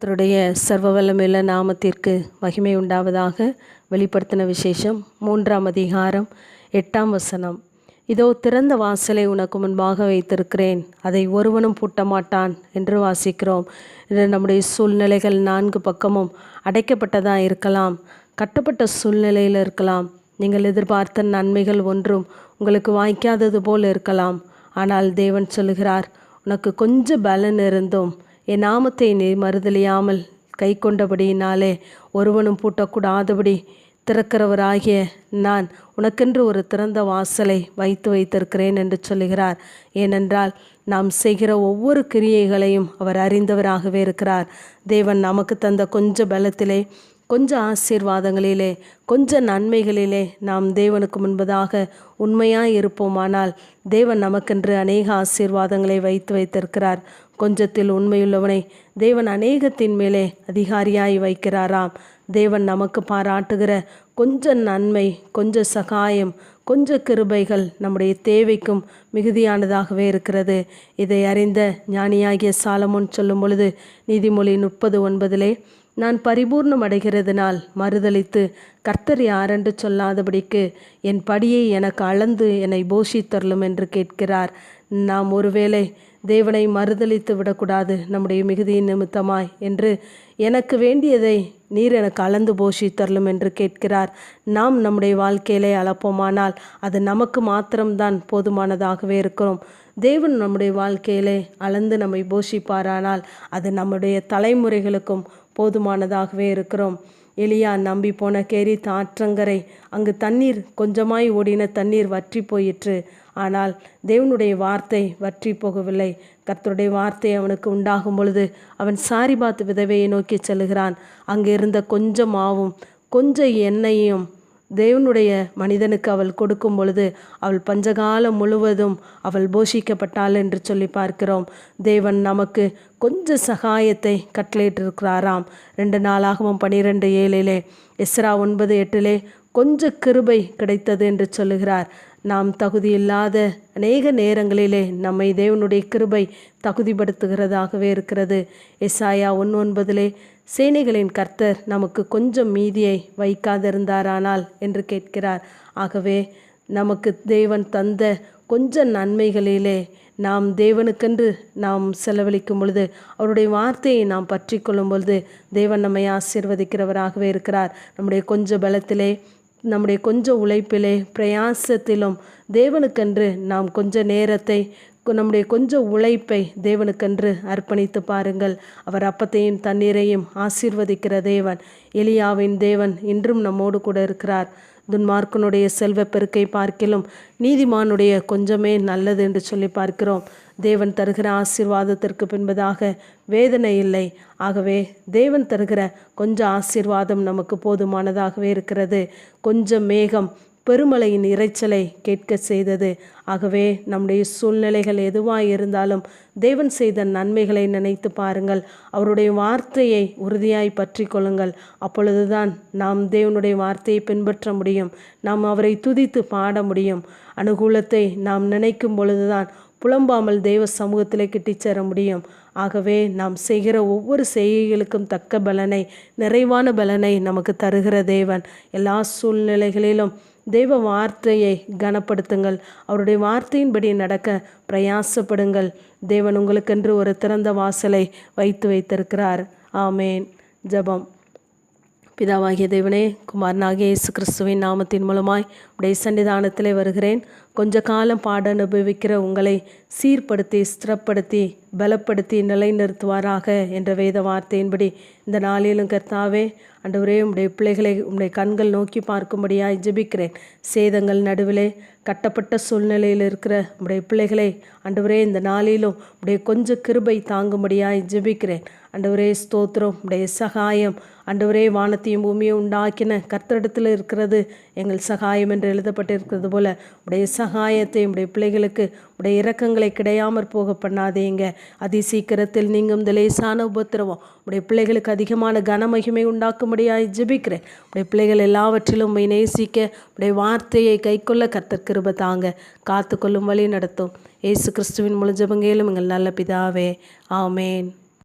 கர்த்தருடைய சர்வ வல்லமையுள்ள நாமத்திற்கு மகிமை உண்டாவதாக வெளிப்படுத்தின விசேஷம் மூன்றாம் அதிகாரம் எட்டாம் வசனம். இதோ திறந்த வாசலை உனக்கு முன்பாக வைத்திருக்கிறேன். அதை ஒருவனும் பூட்ட மாட்டான் என்று வாசிக்கிறோம். இது நம்முடைய சூழ்நிலைகள் நான்கு பக்கமும் அடைக்கப்பட்டதாக இருக்கலாம். கட்டப்பட்ட சூழ்நிலையில் இருக்கலாம். நீங்கள் எதிர்பார்த்த நன்மைகள் ஒன்றும் உங்களுக்கு வாய்க்காதது போல் இருக்கலாம். ஆனால் தேவன் சொல்லுகிறார் உனக்கு கொஞ்சம் பலன் இருந்தும் என் நாமத்தை நீ மறுதலியாமல் கை கொண்டபடியினாலே ஒருவனும் பூட்டக்கூடாதபடி திறக்கிறவராகிய நான் உனக்கென்று ஒரு திறந்த வாசலை வைத்து வைத்திருக்கிறேன் என்று சொல்லுகிறார். ஏனென்றால் நாம் செய்கிற ஒவ்வொரு கிரியைகளையும் அவர் அறிந்தவராகவே இருக்கிறார். தேவன் நமக்கு தந்த கொஞ்ச பலத்திலே கொஞ்ச ஆசீர்வாதங்களிலே கொஞ்ச நன்மைகளிலே நாம் தேவனுக்கு முன்பதாக உண்மையாக இருப்போமானால் தேவன் நமக்கென்று அநேக ஆசீர்வாதங்களை வைத்து வைத்திருக்கிறார். கொஞ்சத்தில் உண்மையுள்ளவனை தேவன் அநேகத்தின் மேலே அதிகாரியாய் வைக்கிறாராம். தேவன் நமக்கு பாராட்டுகிற கொஞ்ச நன்மை கொஞ்ச சகாயம் கொஞ்ச கிருபைகள் நம்முடைய தேவைக்கும் மிகுதியானதாகவே இருக்கிறது. இதை அறிந்த ஞானியாகிய சாலமோன் சொல்லும் பொழுது நீதிமொழி முப்பது ஒன்பதிலே நான் பரிபூர்ணம் அடைகிறதுனால் மறுதளித்து கர்த்தர் யாரென்று சொல்லாதபடிக்கு என் படியை எனக்கு அளந்து என்னை போஷித்தரலும் என்று கேட்கிறார். நாம் ஒருவேளை தேவனை மறுதளித்து விடக்கூடாது நம்முடைய மிகுதியின் நிமித்தமாய் என்று எனக்கு வேண்டியதை நீர் எனக்கு அளந்து போஷித்தரலும் என்று கேட்கிறார். நாம் நம்முடைய வாழ்க்கையிலே அளப்போமானால் அது நமக்கு மாத்திரம்தான் போதுமானதாகவே இருக்கிறோம். தேவன் நம்முடைய வாழ்க்கையிலே அளந்து நம்மை போஷிப்பாரானால் அது நம்முடைய தலைமுறைகளுக்கும் போதுமானதாகவே இருக்கிறோம். எலியா நம்பி போன கேரி ஆற்றங்கரை அங்கு தண்ணீர் கொஞ்சமாய் ஓடின தண்ணீர் வற்றி போயிற்று. ஆனால் தேவனுடைய வார்த்தை வற்றி போகவில்லை. கர்த்தருடைய வார்த்தை அவனுக்கு உண்டாகும் பொழுது அவன் சாரிபாத் விதவையை நோக்கி செல்கிறான் அங்கே இருந்த கொஞ்சம் மாவும் கொஞ்சம் எண்ணெயையும் தேவனுடைய மனிதனுக்கு அவள் கொடுக்கும் பொழுது அவள் பஞ்சகாலம் முழுவதும் அவள் போஷிக்கப்பட்டாள் என்று சொல்லி பார்க்கிறோம். தேவன் நமக்கு கொஞ்சம் சகாயத்தை கட்டளையிட்டிருக்கிறாராம். ரெண்டு நாளாகவும் பனிரெண்டு ஏழிலே எஸ்ரா ஒன்பது எட்டிலே கொஞ்சம் கிருபை கிடைத்தது என்று சொல்லுகிறார். நாம் தகுதியில்லாத அநேக நேரங்களிலே நம்மை தேவனுடைய கிருபை தகுதிப்படுத்துகிறதாகவே இருக்கிறது. எஸ்ஆயா ஒன்று ஒன்பதிலே சேனைகளின் கர்த்தர் நமக்கு கொஞ்சம் மீதியை வைக்காதிருந்தாரானால் என்று கேட்கிறார். ஆகவே நமக்கு தேவன் தந்த கொஞ்ச நன்மைகளிலே நாம் தேவனுக்கென்று நாம் செலவழிக்கும் பொழுது அவருடைய வார்த்தையை நாம் பற்றி கொள்ளும் பொழுது தேவன் நம்மை ஆசீர்வதிக்கிறவராகவே இருக்கிறார். நம்முடைய கொஞ்ச பலத்திலே நம்முடைய கொஞ்சம் உழைப்பிலே பிரயாசத்திலும் தேவனுக்கென்று நாம் கொஞ்ச நேரத்தை நம்முடைய கொஞ்சம் உழைப்பை தேவனுக்கென்று அர்ப்பணித்து பாருங்கள். அவர் அப்பத்தையும் தண்ணீரையும் ஆசீர்வதிக்கிற தேவன். எலியாவின் தேவன் இன்றும் நம்மோடு கூட இருக்கிறார். துன்மார்க்கனுடைய செல்வ பெருக்கை பார்க்கிலும் நீதிமானுடைய கொஞ்சமே நல்லது என்று சொல்லி பார்க்கிறோம். தேவன் தருகிற ஆசீர்வாதத்திற்கு பின்பதாக வேதனை இல்லை. ஆகவே தேவன் தருகிற கொஞ்சம் ஆசீர்வாதம் நமக்கு போதுமானதாகவே இருக்கிறது. கொஞ்சம் மேகம் பெருமலையின் இறைச்சலை கேட்க செய்தது. ஆகவே நம்முடைய சூழ்நிலைகள் எதுவாக இருந்தாலும் தேவன் செய்த நன்மைகளை நினைத்து பாருங்கள். அவருடைய வார்த்தையை உறுதியாய் பற்றி கொள்ளுங்கள். அப்பொழுதுதான் நாம் தேவனுடைய வார்த்தையை பின்பற்ற முடியும். நாம் அவரை துதித்து பாட முடியும். அனுகூலத்தை நாம் நினைக்கும் பொழுதுதான் புலம்பாமல் தெய்வ சமூகத்தில் கிட்டிச் சேர முடியும். ஆகவே நாம் செய்கிற ஒவ்வொரு செய்கைகளுக்கும் தக்க பலனை நிறைவான பலனை நமக்கு தருகிற தேவன். எல்லா சூழ்நிலைகளிலும் தெய்வ வார்த்தையை கனப்படுத்துங்கள். அவருடைய வார்த்தையின்படி நடக்க பிரயாசப்படுங்கள். தேவன் உங்களுக்கென்று ஒரு திறந்த வாசலை வைத்து வைத்திருக்கிறார். ஆமேன். ஜபம். பிதாவாகிய தேவனே குமாரனாகிய இயேசு கிறிஸ்துவின் நாமத்தின் மூலமாய் உடைய சன்னிதானத்திலே வருகிறேன். கொஞ்ச காலம் பாட அனுபவிக்கிற உங்களை சீர்படுத்தி ஸ்திரப்படுத்தி பலப்படுத்தி நிலைநிறுத்துவாராக என்ற வேத வார்த்தையின்படி இந்த நாளிலும் கர்த்தாவே அண்டவரே உடைய பிள்ளைகளை உடைய கண்கள் நோக்கி பார்க்கும்படியாய் ஜெபிக்கிறேன். சேதங்கள் நடுவிலே கட்டப்பட்ட சூழ்நிலையில் இருக்கிற உடைய பிள்ளைகளை அண்டவரே இந்த நாளிலும் உடைய கொஞ்சம் கிருபை தாங்கும்படியாய் ஜெபிக்கிறேன். அண்டவரே ஸ்தோத்திரம் உடைய சகாயம். அண்டவரே வானத்தையும் பூமியை உண்டாக்கின கர்த்தரிடத்தில் இருக்கிறது எங்கள் சகாயம் என்று எழுதப்பட்டிருக்கிறது போல உடைய சகாயத்தை உடைய பிள்ளைகளுக்கு உடைய இரக்கங்களை கிடையாமற் போக பண்ணாதேங்க. அதி சீக்கிரத்தில் நீங்கும் இந்த லேசான உபத்திரவம். உடைய பிள்ளைகளுக்கு அதிகமான கனமகிமை உண்டாக்கும்படியாக ஜெபிக்கிறேன். உடைய பிள்ளைகள் எல்லாவற்றிலும் உண்மை நேசிக்க உடைய வார்த்தையை கைக்கொள்ள கர்த்தர் கிருப தாங்க. காத்து கொள்ளும் வழி நடத்தும். ஏசு கிறிஸ்துவின் முழு ஜபங்கையிலும் எங்கள் நல்ல பிதாவே. ஆமேன்.